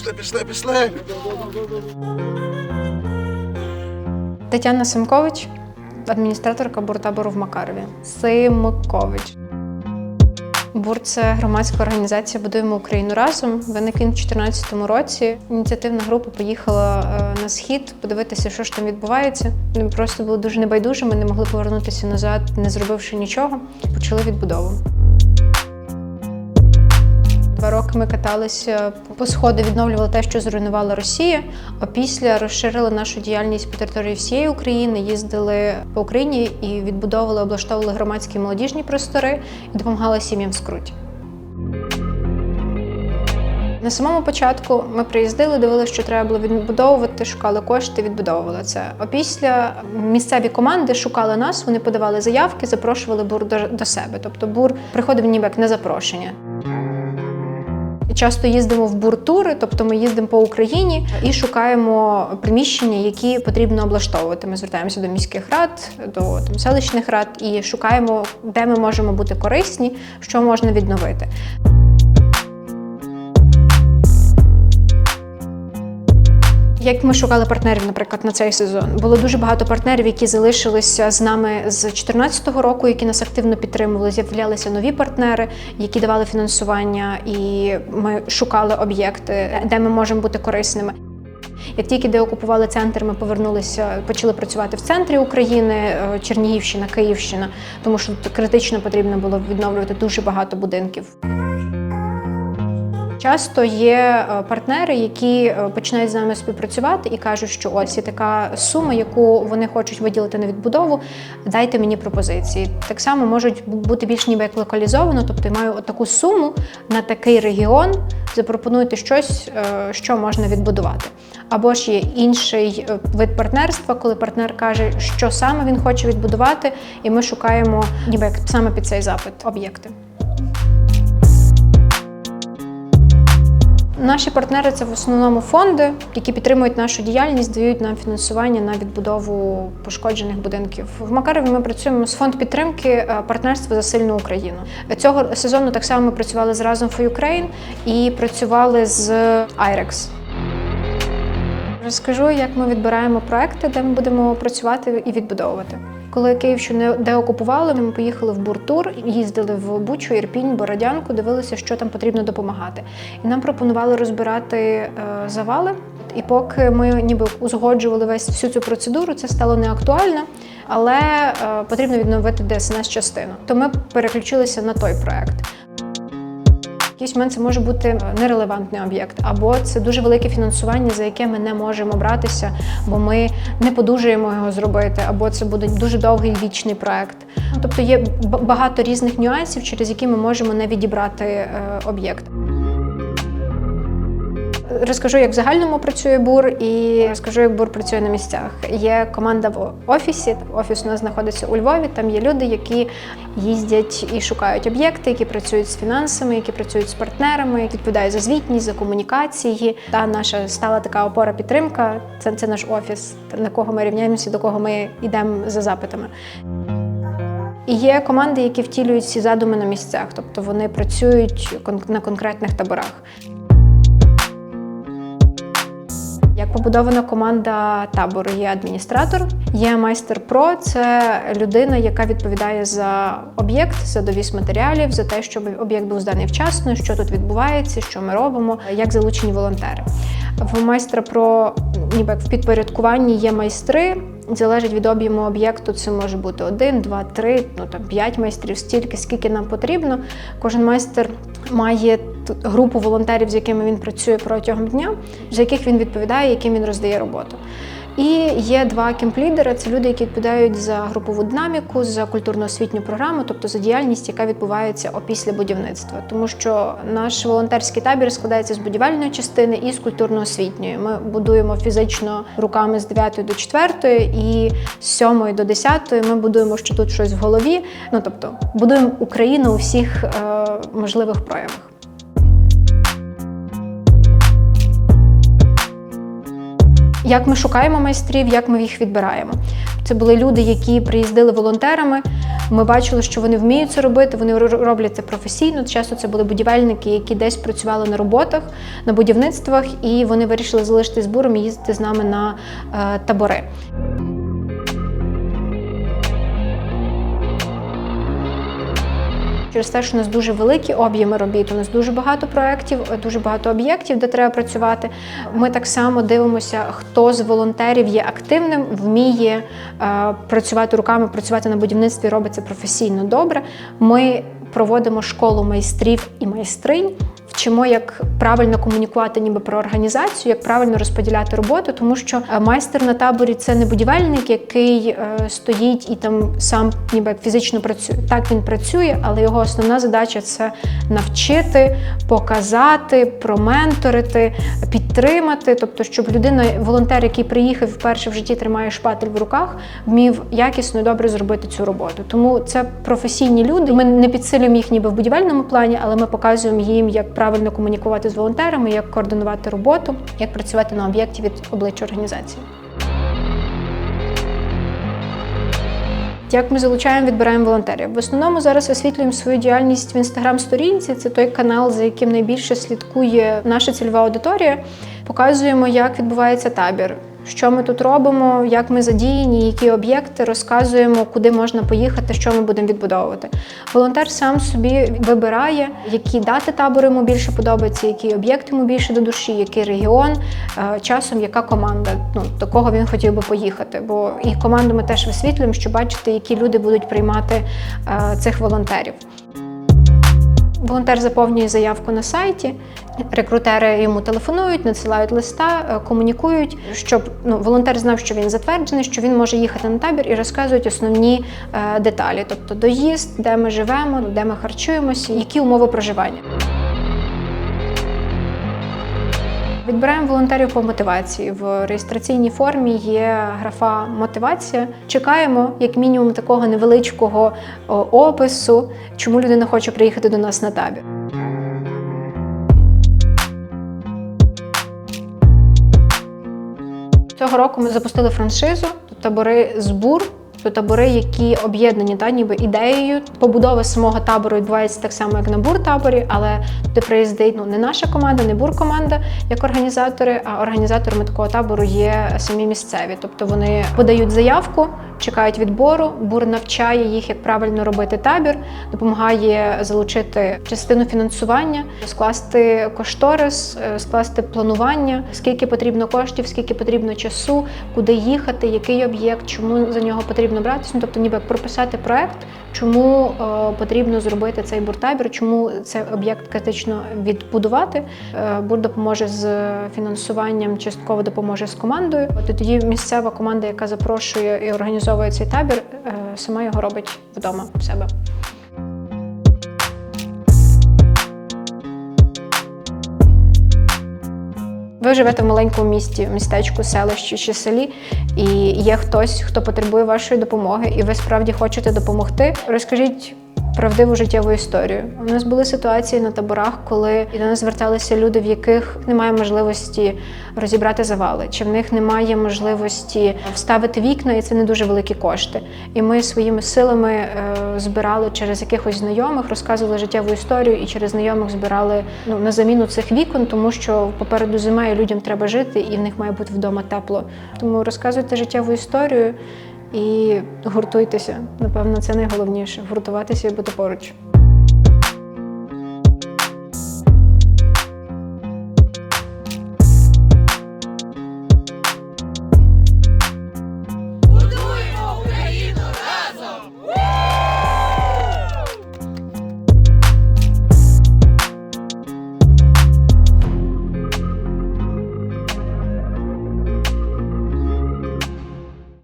Пішли, пішли, пішли. Тетяна Симкович, адміністраторка буртабору в Макарові. Симкович. Бур це громадська організація Будуємо Україну разом. Виник він у 2014 році. Ініціативна група поїхала е, на схід подивитися, що ж там відбувається. Ми просто були дуже небайдужими, не могли повернутися назад, не зробивши нічого. Почали відбудову. Два роки ми каталися по сходу, відновлювали те, що зруйнувала Росія. А після розширили нашу діяльність по території всієї України, їздили по Україні і відбудовували, облаштовували громадські молодіжні простори і допомагали сім'ям в скруті. На самому початку ми приїздили, дивилися, що треба було відбудовувати, шукали кошти, відбудовували це. А після місцеві команди шукали нас, вони подавали заявки, запрошували бур до, себе. Тобто бур приходив ніби як на запрошення. Часто їздимо в буртури, тобто ми їздимо по Україні і шукаємо приміщення, які потрібно облаштовувати. Ми звертаємося до міських рад, до там, селищних рад і шукаємо, де ми можемо бути корисні, що можна відновити. Як ми шукали партнерів, наприклад, на цей сезон, було дуже багато партнерів, які залишилися з нами з 2014 року, які нас активно підтримували. З'являлися нові партнери, які давали фінансування, і ми шукали об'єкти, де ми можемо бути корисними. Як тільки деокупували центр, ми повернулися, почали працювати в центрі України, е, Чернігівщина, Київщина, тому що тут критично потрібно було відновлювати дуже багато будинків. Часто є е, партнери, які е, починають з нами співпрацювати і кажуть, що ось є така сума, яку вони хочуть виділити на відбудову. Дайте мені пропозиції. Так само можуть бути більш ніби як локалізовано, тобто я маю таку суму на такий регіон. Запропонуйте щось, е, що можна відбудувати. Або ж є інший вид партнерства, коли партнер каже, що саме він хоче відбудувати, і ми шукаємо ніби як саме під цей запит об'єкти. Наші партнери це в основному фонди, які підтримують нашу діяльність, дають нам фінансування на відбудову пошкоджених будинків. В Макарові ми працюємо з фонд підтримки е, партнерства за сильну Україну. Цього сезону так само ми працювали з разом for Ukraine і працювали з IREX. Розкажу, як ми відбираємо проекти, де ми будемо працювати і відбудовувати. Коли Київщину деокупували, ми поїхали в буртур, їздили в Бучу, Ірпінь, Бородянку, дивилися, що там потрібно допомагати. І нам пропонували розбирати е, завали. І поки ми ніби узгоджували весь всю цю процедуру, це стало неактуально, але е, потрібно відновити ДСНС частину. То ми переключилися на той проект. Якийсь момент це може бути нерелевантний об'єкт, або це дуже велике фінансування, за яке ми не можемо братися, бо ми не подужуємо його зробити, або це буде дуже довгий вічний проект. Тобто є багато різних нюансів, через які ми можемо не відібрати е, об'єкт. Розкажу, як в загальному працює бур, і розкажу, як бур працює на місцях. Є команда в офісі. Офіс у нас знаходиться у Львові. Там є люди, які їздять і шукають об'єкти, які працюють з фінансами, які працюють з партнерами, які відповідають за звітність, за комунікації. Та наша стала така опора підтримка. Це, це наш офіс, на кого ми рівняємося, до кого ми йдемо за запитами. І є команди, які втілюють ці задуми на місцях, тобто вони працюють на конкретних таборах. Побудована команда табору, є адміністратор, є майстер про це людина, яка відповідає за об'єкт, за довіз матеріалів, за те, щоб об'єкт був зданий вчасно, що тут відбувається, що ми робимо, як залучені волонтери. В майстра про ніби в підпорядкуванні є майстри. Залежить від об'єму об'єкту, це може бути один, два, три, ну там п'ять майстрів, стільки, скільки нам потрібно. Кожен майстер має групу волонтерів, з якими він працює протягом дня, за яких він відповідає, яким він роздає роботу. І є два кемп-лідери це люди, які відповідають за групову динаміку, за культурно-освітню програму, тобто за діяльність, яка відбувається опісля будівництва. Тому що наш волонтерський табір складається з будівельної частини і з культурно-освітньої. Ми будуємо фізично руками з 9 до 4 і з 7 до 10 ми будуємо, що тут щось в голові. Ну тобто будуємо Україну у всіх е, можливих проявах. Як ми шукаємо майстрів, як ми їх відбираємо? Це були люди, які приїздили волонтерами, Ми бачили, що вони вміють це робити, вони роблять це професійно. Часто це були будівельники, які десь працювали на роботах, на будівництвах, і вони вирішили залишитись буром і їздити з нами на е, табори. Через те, що у нас дуже великі об'єми робіт, у нас дуже багато проєктів, дуже багато об'єктів, де треба працювати. Ми так само дивимося, хто з волонтерів є активним, вміє е, працювати руками, працювати на будівництві, робиться професійно добре. Ми проводимо школу майстрів і майстринь. Вчимо, як правильно комунікувати ніби про організацію, як правильно розподіляти роботу, тому що е, майстер на таборі це не будівельник, який е, стоїть і там сам ніби фізично працює. Так він працює, але його основна задача це навчити, показати, променторити, підтримати. Тобто, щоб людина, волонтер, який приїхав вперше в житті тримає шпатель в руках, вмів якісно і добре зробити цю роботу. Тому це професійні люди. Ми не підсилюємо їх ніби в будівельному плані, але ми показуємо їм, як правильно комунікувати з волонтерами, як координувати роботу, як працювати на об'єкті від обличчя організації. Як ми залучаємо, відбираємо волонтерів? В основному зараз освітлюємо свою діяльність в інстаграм-сторінці. Це той канал, за яким найбільше слідкує наша цільова аудиторія. Показуємо, як відбувається табір, що ми тут робимо, як ми задіяні, які об'єкти, розказуємо, куди можна поїхати, що ми будемо відбудовувати. Волонтер сам собі вибирає, які дати табору йому більше подобаються, які об'єкти йому більше до душі, який регіон, е, часом яка команда, ну до кого він хотів би поїхати. Бо і команду ми теж висвітлюємо, щоб бачити, які люди будуть приймати е, цих волонтерів. Волонтер заповнює заявку на сайті, рекрутери йому телефонують, надсилають листа, е, комунікують, щоб ну, волонтер знав, що він затверджений, що він може їхати на табір і розказують основні е, деталі, тобто доїзд, де ми живемо, де ми харчуємося, які умови проживання. Відбираємо волонтерів по мотивації. В реєстраційній формі є графа мотивація. Чекаємо як мінімум такого невеличкого опису, чому людина хоче приїхати до нас на табір. Цього року ми запустили франшизу табори збур. То табори, які об'єднані та ніби ідеєю побудова самого табору відбувається так само, як на бур-таборі, але туди приїздить ну не наша команда, не бур-команда як організатори, а організаторами такого табору є самі місцеві. Тобто вони подають заявку, чекають відбору. Бур навчає їх, як правильно робити табір, допомагає залучити частину фінансування, скласти кошторис, е, скласти планування, скільки потрібно коштів, скільки потрібно часу, куди їхати, який об'єкт, чому за нього потрібно братися. Ну, тобто, ніби прописати проект, чому е, потрібно зробити цей буртабір, чому цей об'єкт критично відбудувати. Е, бур допоможе з фінансуванням, частково допоможе з командою. От і тоді місцева команда, яка запрошує і організовує цей табір, е, сама його робить вдома в себе. Ви живете в маленькому місті, містечку, селищі чи селі, і є хтось, хто потребує вашої допомоги, і ви справді хочете допомогти. Розкажіть правдиву життєву історію. У нас були ситуації на таборах, коли до нас зверталися люди, в яких немає можливості розібрати завали, чи в них немає можливості вставити вікна, і це не дуже великі кошти. І ми своїми силами е, збирали через якихось знайомих, розказували життєву історію, і через знайомих збирали ну, на заміну цих вікон, тому що попереду зима і людям треба жити, і в них має бути вдома тепло. Тому розказуйте життєву історію і гуртуйтеся. Напевно, це найголовніше гуртуватися і бути поруч.